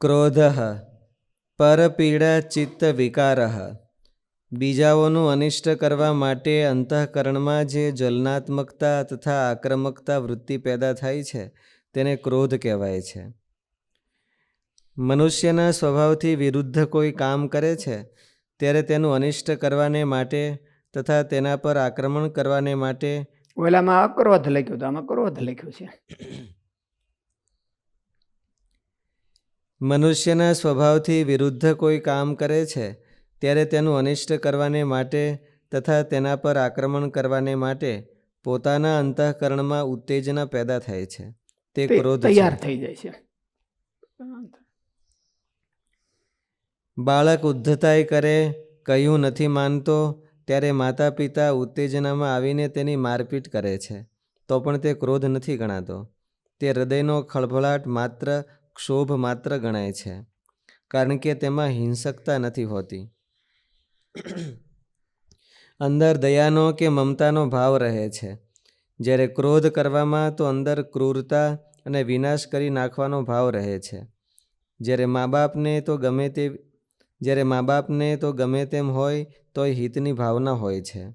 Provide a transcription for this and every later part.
ક્રોધ પરપીડા ચિત્ત વિકાર બીજાઓનું અનિષ્ટ કરવા માટે અંતઃકરણમાં જે જલનાત્મકતા તથા આક્રમકતા વૃત્તિ પેદા થાય છે તેને ક્રોધ કહેવાય છે મનુષ્યના સ્વભાવથી વિરુદ્ધ કોઈ કામ કરે છે ત્યારે તેનું અનિષ્ટ કરવાને માટે તથા તેના પર આક્રમણ કરવાને માટે ઓલામાં અક્રોધ લખ્યું તો આમાં ક્રોધ લખ્યું છે મનુષ્યના સ્વભાવથી વિરુદ્ધ કોઈ કામ કરે છે ત્યારે તેનું અનિષ્ટ કરવાને માટે તથા તેના પર આક્રમણ કરવાને માટે પોતાના અંતઃકરણમાં ઉત્તેજના પેદા થાય છે. તે ક્રોધ તૈયાર થઈ જાય છે. બાળક ઉદ્ધતાઈ કરે કહ્યું નથી માનતો ત્યારે માતા પિતા ઉત્તેજનામાં આવીને તેની મારપીટ કરે છે તો પણ તે ક્રોધ નથી ગણાતો. તે હૃદયનો ખળભળાટ માત્ર ક્ષોભ માત્ર ગણાય છે કારણ કે તેમાં હિંસકતા નથી હોતી. અંદર દયાનો કે મમતાનો ભાવ રહે છે. જ્યારે ક્રોધ કરવામાં તો અંદર ક્રૂરતા અને વિનાશ કરી નાખવાનો ભાવ રહે છે. જ્યારે મા બાપને તો ગમે તે જ્યારે મા બાપને તો ગમે તેમ હોય તોય હિતની ભાવના હોય છે.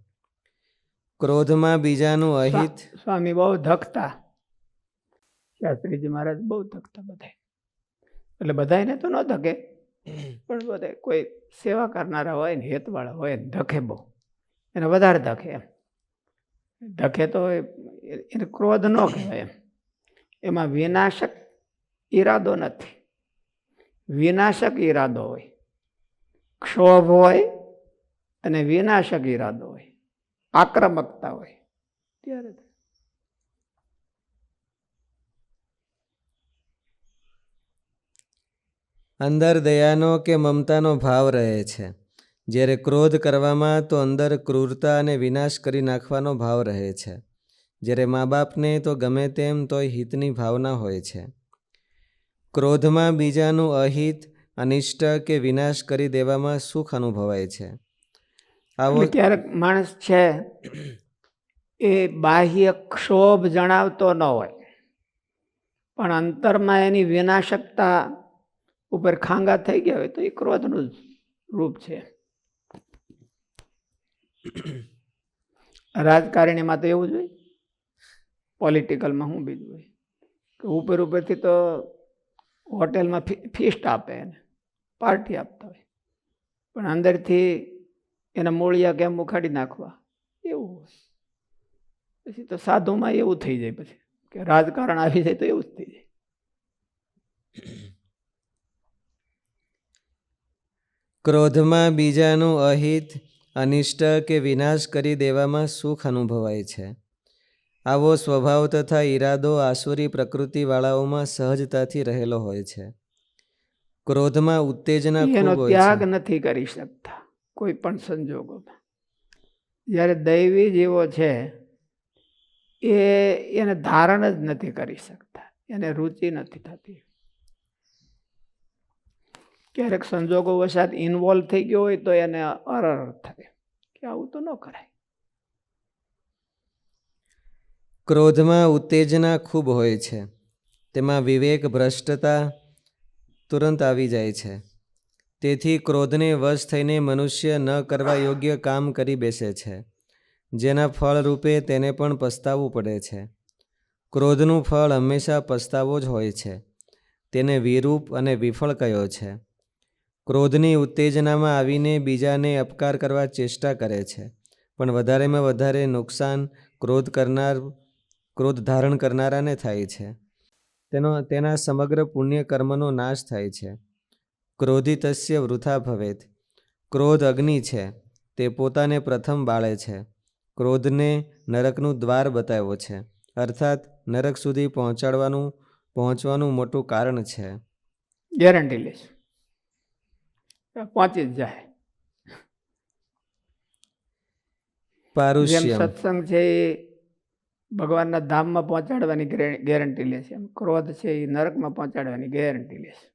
ક્રોધમાં બીજાનું અહિત સ્વામી બહુ ધકતા. શાસ્ત્રીજી મહારાજ બહુ ધકતા બધા એટલે બધા એને તો ન ધકે. પણ બધા કોઈ સેવા કરનારા હોય ને હેતવાળા હોય ને ધકે બહુ. એને વધારે ધકે એમ. ધકે તો એને ક્રોધ ન કહેવાય એમ. એમાં વિનાશક ઈરાદો નથી. વિનાશક ઈરાદો હોય. ક્ષોભ હોય અને વિનાશક ઈરાદો હોય. આક્રમકતા હોય. ત્યારે અંદર દયાનો કે મમતાનો ભાવ રહે છે. જ્યારે ક્રોધ કરવામાં તો અંદર ક્રૂરતા અને વિનાશ કરી નાખવાનો ભાવ રહે છે. જ્યારે મા બાપને તો ગમે તેમ તોય હિતની ભાવના હોય છે. ક્રોધમાં બીજાનું અહિત, અનિષ્ટ કે વિનાશ કરી દેવામાં સુખ અનુભવાય છે. આવો ક્યારેક માણસ છે, એ બાહ્ય ક્ષોભ જણાવતો ન હોય. પણ અંતરમાં એની વિનાશકતા ઉપર ખાંગા થઈ ગયા હોય તો એ ક્રોધનું રૂપ છે. રાજકારણીમાં તો એવું જ હોય. પોલિટિકલમાં શું બીજું હોય. કે ઉપર ઉપરથી તો હોટેલમાં ફીસ્ટ આપે એને પાર્ટી આપતા હોય. પણ અંદરથી એના મૂળિયા કેમ ઉખાડી નાખવા, એવું હોય. પછી તો સાધુમાં એવું થઈ જાય પછી. કે રાજકારણ આવી જાય તો એવું જ થઈ જાય. ક્રોધમાં બીજાનું અહિત અનિષ્ટ કે વિનાશ કરી દેવામાં સુખ અનુભવાય છે. આવો સ્વભાવ તથા ઈરાદો આસુરી પ્રકૃતિવાળાઓમાં સહજતાથી રહેલો હોય છે. ક્રોધમાં ઉત્તેજના એનો ત્યાગ નથી કરી શકતા કોઈ પણ સંજોગોમાં. જ્યારે દૈવી જીવો છે એ એને ધારણ જ નથી કરી શકતા એને રુચિ નથી થતી. ક્યારેક સંજોગો વસાત ઇન્વોલ્વ થઈ ગયો હોય તો એને અરર થાય કે આવું તો ન કરાય. ક્રોધમાં ઉત્તેજના ખૂબ હોય છે. તેમાં વિવેક ભ્રષ્ટતા તુરંત આવી જાય છે. તેથી ક્રોધને વશ થઈને મનુષ્ય ન કરવા યોગ્ય કામ કરી બેસે છે. જેના ફળ રૂપે તેને પણ પસ્તાવવું પડે છે. ક્રોધનું ફળ હંમેશા પસ્તાવો જ હોય છે. તેને વિરૂપ અને વિફળ કયો છે. ક્રોધની ઉત્તેજનામાં આવીને બીજાને અપકાર કરવા ચેષ્ટા કરે છે. પણ વધારેમાં વધારે નુકસાન ક્રોધ કરનાર, ક્રોધ ધારણ કરનારાને થાય છે. તેનો, તેના સમગ્ર પુણ્ય કર્મનો નાશ થાય છે. ક્રોધિતસ્ય વૃથા ભવેત. ક્રોધ અગ્નિ છે. તે પોતાને પ્રથમ બાળે છે. ક્રોધને નરકનું દ્વાર બતાવ્યો છે. અર્થાત, નરક સુધી પહોંચાડવાનું, પહોંચવાનું મોટું કારણ છે. ગેરંટી લઈશ પહોંચી જ જાય. જેમ સત્સંગ છે એ ભગવાનના ધામમાં પહોંચાડવાની ગેરંટી લે છે. એમ ક્રોધ છે એ નરકમાં પહોંચાડવાની ગેરંટી લે છે.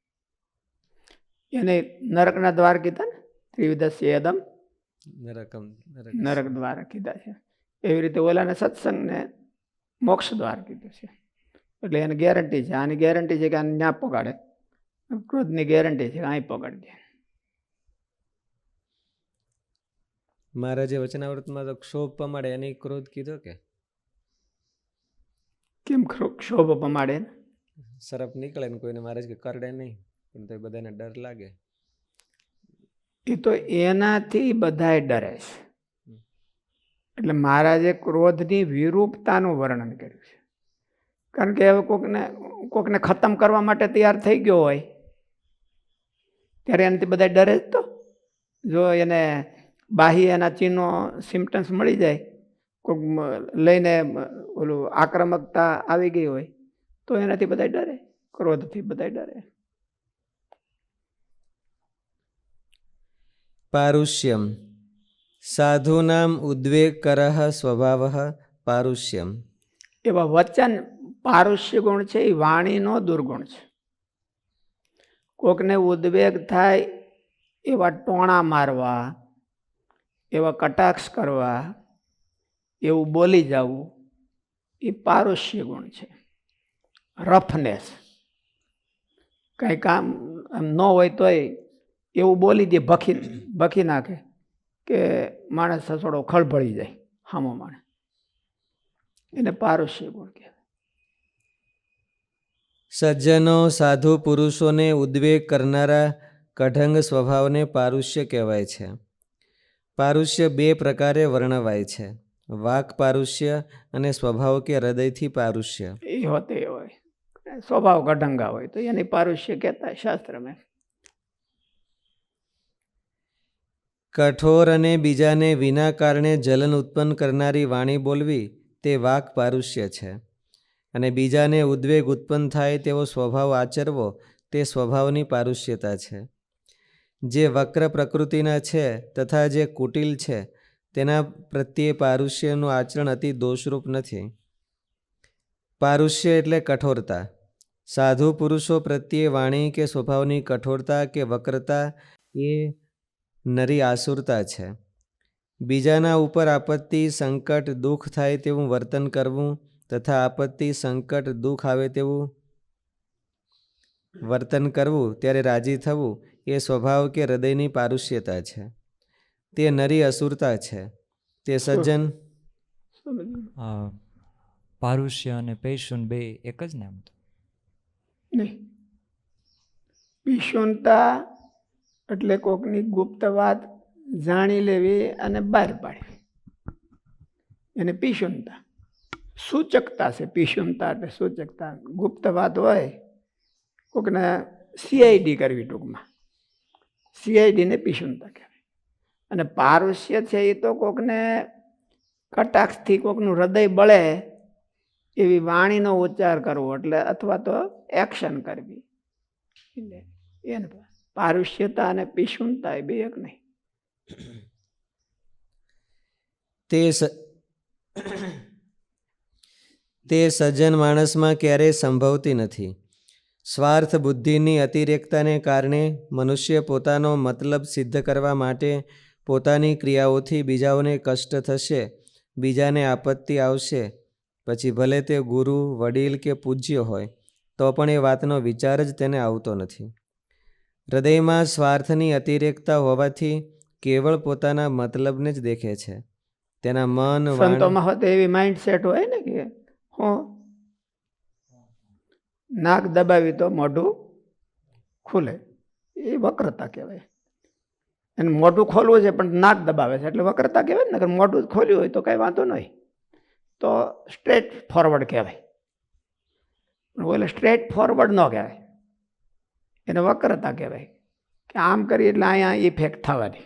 એને નરકના દ્વાર કીધા ને ત્રિવિધ સેદમ નરકમ નરક. દ્વાર કીધા છે. એવી રીતે ઓલાને સત્સંગને મોક્ષ દ્વાર કીધું છે. એટલે એને ગેરંટી છે. આની ગેરંટી છે કે આને ન્યા પગાડે. ક્રોધની ગેરંટી છે અહીં પકડજે મહારાજે વચનાવૃતમાં તો ક્ષોભ પમાડે એને ક્રોધ કીધો કે? કેમ ક્ષોભ પમાડે સરફ સરપ નીકળે ને કોઈને મહારાજ કે કરડે નહીં પણ તો બધાને ડર લાગે. એ તો એનાથી બધાય ડરે છે. એટલે મહારાજે ક્રોધની વિરૂપતાનું વર્ણન કર્યું છે. કારણ કે હવે કોકને કોકને ખતમ કરવા માટે તૈયાર થઈ ગયો હોય ત્યારે એનાથી બધા ડરે જ તો. જો એને બાહ્ય એના ચિહ્નો સિમ્ટમ્સ મળી જાય કોઈક લઈને ઓલું આક્રમકતા આવી ગઈ હોય તો એનાથી બધા ડરે ક્રોધથી બધા ડરે. પારુષ્યમ. સાધુનામ ઉદ્વેગકર સ્વભાવ પારુષ્યમ. એવા વચન પારુષ્ય ગુણ છે એ વાણીનો દુર્ગુણ છે. કોકને ઉદ્વેગ થાય એવા ટોણા મારવા એવા કટાક્ષ કરવા, એવું બોલી જવું, એ પારુષ્ય ગુણ છે. રફનેસ કંઈ કામ આમ ન હોય તોય એવું બોલી દે, ભખી ભખી નાખે કે માણસ થોડો ખળભળી જાય હામો માણસ એને પારુષ્ય ગુણ કહેવાય. સજ્જનો સાધુ પુરુષોને ઉદ્વેગ કરનારા કઢંગ સ્વભાવને પારુષ્ય કહેવાય છે. પારુષ્ય બે પ્રકારે વર્ણવાય છે. વાક પારુષ્ય અને સ્વભાવ કે હૃદયથી પારુષ્ય. એ હોતે હોય. સ્વભાવ ગઢંગા હોય તો એને પારુષ્ય કહેતા શાસ્ત્રમાં કઠોર અને બીજાને વિના કારણે જલન ઉત્પન્ન કરનારી વાણી બોલવી તે વાક પારુષ્ય છે. અને બીજાને ઉદ્વેગ ઉત્પન્ન થાય તેવો સ્વભાવ આચરવો તે સ્વભાવની પારુષ્યતા છે. જે વક્ર પ્રકૃતિના છે તથા જે કુટિલ છે, તેના પ્રત્યે પારુષ્યનું આચરણ અતિ દોષરૂપ નથી. પારુષ્ય એટલે કઠોરતા. સાધુ પુરુષો પ્રત્યે વાણી કે સ્વભાવની કઠોરતા કે વક્રતા એ નરી આસુરતા છે. બીજાના ઉપર આપત્તિ, સંકટ, દુઃખ થાય તેવું વર્તન કરવું તથા આપત્તિ, સંકટ, દુઃખ આવે તેવું વર્તન કરવું, ત્યારે રાજી થવું એ સ્વભાવ કે હૃદયની પારુષ્યતા છે. તે નરી અસુરતા છે. તે સજ્જન પારુષ્ય અને પૈશુન બે એક જ ને આમ નહીં. વિષુણતા એટલે કોકની ગુપ્ત વાત જાણી લેવી અને બહાર પાડવી. એને પીશુનતા. સૂચકતા છે પીશુનતા એટલે સૂચકતા. ગુપ્ત વાત હોય કોકને સીઆઈડી કરવી ટૂંકમાં. સીઆઈડીને પિશુનતા કહેવાય અને પારુષ્ય છે એ તો કોકને કટાક્ષથી કોકનું હૃદય બળે એવી વાણીનો ઉચ્ચાર કરવો એટલે અથવા તો એક્શન કરવી. એટલે એને પારુષ્યતા અને પિશુનતા એ બે એક નહીં. તે તે સજ્જન માણસમાં ક્યારેય સંભવતી નથી. સ્વાર્થ બુદ્ધિની અતિરેકતાને કારણે મનુષ્ય પોતાનો મતલબ સિદ્ધ કરવા માટે પોતાની ક્રિયાઓથી બીજાઓને કષ્ટ થશે, બીજાને આપત્તિ આવશે. પછી ભલે તે ગુરુ, વડીલ કે પૂજ્ય હોય, તો પણ એ વાતનો વિચાર જ તેને આવતો નથી. હૃદયમાં સ્વાર્થની અતિરેકતા હોવાથી કેવળ પોતાના મતલબને જ દેખે છે. તેના મન સંતોમાં હોતે એવી માઇન્ડ સેટ હોય ને કે, હું નાક દબાવી તો મોઢું ખુલે. એ વક્રતા કહેવાય. એને મોઢું ખોલવું છે પણ નાક દબાવે છે એટલે વક્રતા કહેવાય ને મોઢું ખોલ્યું હોય તો કાંઈ વાંધો નહીં તો સ્ટ્રેટ ફોરવર્ડ કહેવાય. એટલે સ્ટ્રેટ ફોરવર્ડ ન કહેવાય. એને વક્રતા કહેવાય. કે આમ કરીએ એટલે અહીંયા ઇફેક્ટ થવાની.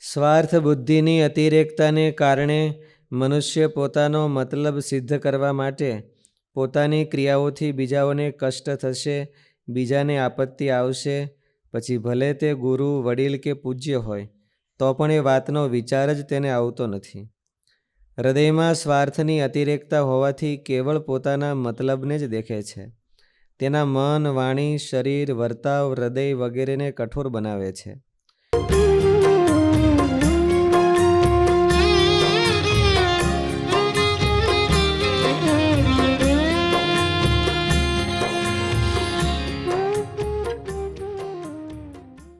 સ્વાર્થ બુદ્ધિની અતિરેકતાને કારણે મનુષ્ય પોતાનો મતલબ સિદ્ધ કરવા માટે પોતાની ક્રિયાઓથી બીજાઓને કષ્ટ થશે, બીજાને આપત્તિ આવશે, પછી ભલે તે ગુરુ, વડીલ કે પૂજ્ય હોય, તો પણ એ વાતનો વિચાર જ તેને આવતો નથી. હૃદયમાં સ્વાર્થની અતિરેકતા હોવાથી કેવળ પોતાના મતલબને જ દેખે છે. તેના મન, વાણી, શરીર, વર્તાવ, હૃદય વગેરેને કઠોર બનાવે છે.